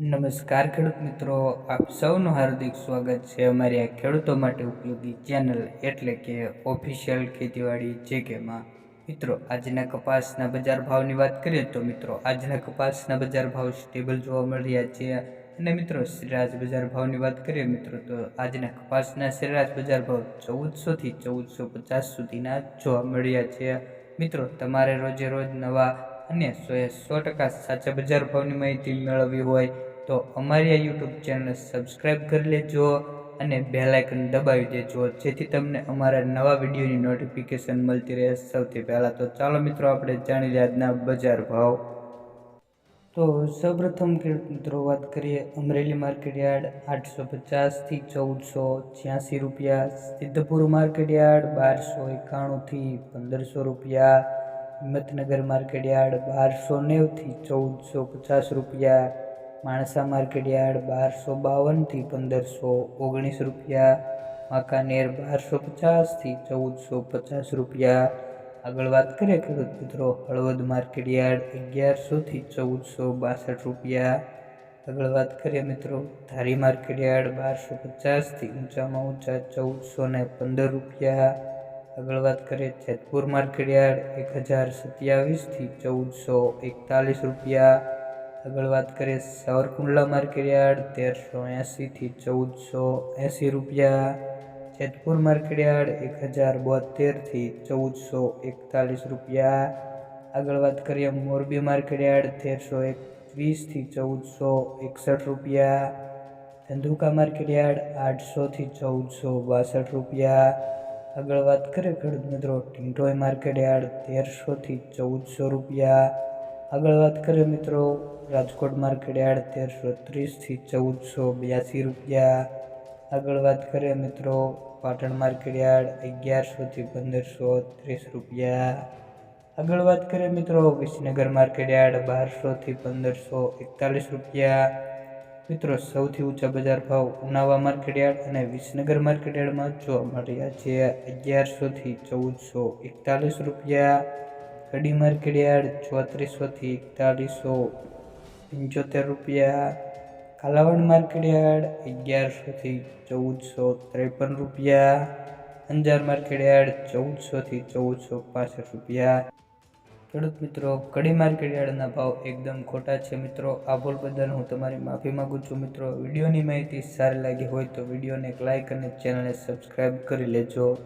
નમસ્કાર ખેડૂત મિત્રો, આપ સૌનું હાર્દિક સ્વાગત છે અમારી આ ખેડૂતો માટે ઉપયોગી ચેનલ એટલે કે ઓફિશિયલ ખેતીવાડી જેકેમાં. મિત્રો, આજના કપાસના બજાર ભાવની વાત કરીએ તો મિત્રો, આજના કપાસના બજાર ભાવ સ્ટેબલ જોવા મળી રહ્યા છે. અને મિત્રો, સરેરાશ બજાર ભાવની વાત કરીએ મિત્રો, તો આજના કપાસના સરેરાશ બજાર ભાવ ચૌદસોથી ચૌદસો પચાસ સુધીના જોવા મળ્યા છે. મિત્રો, તમારે રોજે રોજ નવા અને સો સો ટકા સાચા બજાર ભાવની માહિતી મેળવવી હોય તો અમારી આ યુટ્યુબ ચેનલ સબસ્ક્રાઈબ કરી લેજો અને બેલાઇકન દબાવી દેજો, જેથી તમને અમારા નવા વિડીયોની નોટિફિકેશન મળતી રહે સૌથી પહેલાં. તો ચાલો મિત્રો, આપણે જાણી લઈએ આજના બજાર ભાવ. તો સૌપ્રથમ મિત્રો, વાત કરીએ અમરેલી માર્કેટ યાર્ડ આઠસો પચાસથી ચૌદસો છ્યાસી રૂપિયા, સિદ્ધપુર માર્કેટ યાર્ડ બારસો એકાણુંથી પંદરસો રૂપિયા, હિંમતનગર માર્કેટ યાર્ડ બારસો નેવથી ચૌદસો પચાસ રૂપિયા માણસા માર્કેટ યાર્ડ બારસો બાવનથી પંદરસો ઓગણીસ રૂપિયા વાંકાનેર બારસો પચાસથી ચૌદસો પચાસ રૂપિયા. આગળ વાત કરીએ ખેડૂત મિત્રો, હળવદ માર્કેટ યાર્ડ અગિયારસોથી ચૌદસો બાસઠ રૂપિયા. આગળ વાત કરીએ મિત્રો, ધારી માર્કેટ યાર્ડ બારસો પચાસથી ઊંચામાં ઊંચા ચૌદસો ને પંદર રૂપિયા. આગળ વાત કરીએ જેતપુર માર્કેટ યાર્ડ એક હજાર સત્યાવીસથી ચૌદસો એકતાલીસ રૂપિયા. આગળ વાત કરીએ, સાવરકુંડલા માર્કેટ યાર્ડ, તેરસો એંસીથી ચૌદસો એંસી રૂપિયા. જેતપુર માર્કેટ યાર્ડ, એક હજાર બોતેરથી ચૌદસો એકતાલીસ રૂપિયા. આગળ વાત કરીએ, મોરબી માર્કેટ યાર્ડ, તેરસો એકવીસથી ચૌદસો એકસઠ રૂપિયા. ધંધુકા માર્કેટ યાર્ડ, આઠસોથી ચૌદસો બાસઠ રૂપિયા. આગળ વાત કરીએ, ખેડૂત મિત્રો, ટિંટોય માર્કેટ યાર્ડ, તેરસોથી ચૌદસો રૂપિયા. આગળ વાત કરીએ મિત્રો, રાજકોટ માર્કેટ યાર્ડ તેરસો ત્રીસથી ચૌદસો બ્યાસી રૂપિયા. આગળ વાત કરીએ મિત્રો, પાટણ માર્કેટ યાર્ડ અગિયારસોથી પંદરસો ત્રીસ રૂપિયા. આગળ વાત કરીએ મિત્રો, વિસનગર માર્કેટ યાર્ડ બારસોથી પંદરસો એકતાલીસ રૂપિયા. મિત્રો, સૌથી ઊંચા બજાર ભાવ ઉનાવા માર્કેટ યાર્ડ અને વિસનગર માર્કેટ યાર્ડમાં જોવા મળ્યા છે અગિયારસોથી ચૌદસો એકતાલીસ રૂપિયા. કડી માર્કેટ યાર્ડ ચોત્રીસોથી એકતાલીસો પંચોતેર રૂપિયા, કાલાવડ માર્કેટ યાર્ડ અગિયારસોથી ચૌદસો ત્રેપન રૂપિયા, અંજાર માર્કેટ યાર્ડ ચૌદસોથી ચૌદસો પાસઠ રૂપિયા. ખેડૂત મિત્રો, કડી માર્કેટ યાર્ડના ભાવ એકદમ ખોટા છે મિત્રો. આ ભૂલ બદલ હું તમારી માફી માગું છું મિત્રો. વિડીયોની માહિતી સારી લાગી હોય તો વિડીયોને એક લાઇક અને ચેનલને સબસ્ક્રાઈબ કરી લેજો.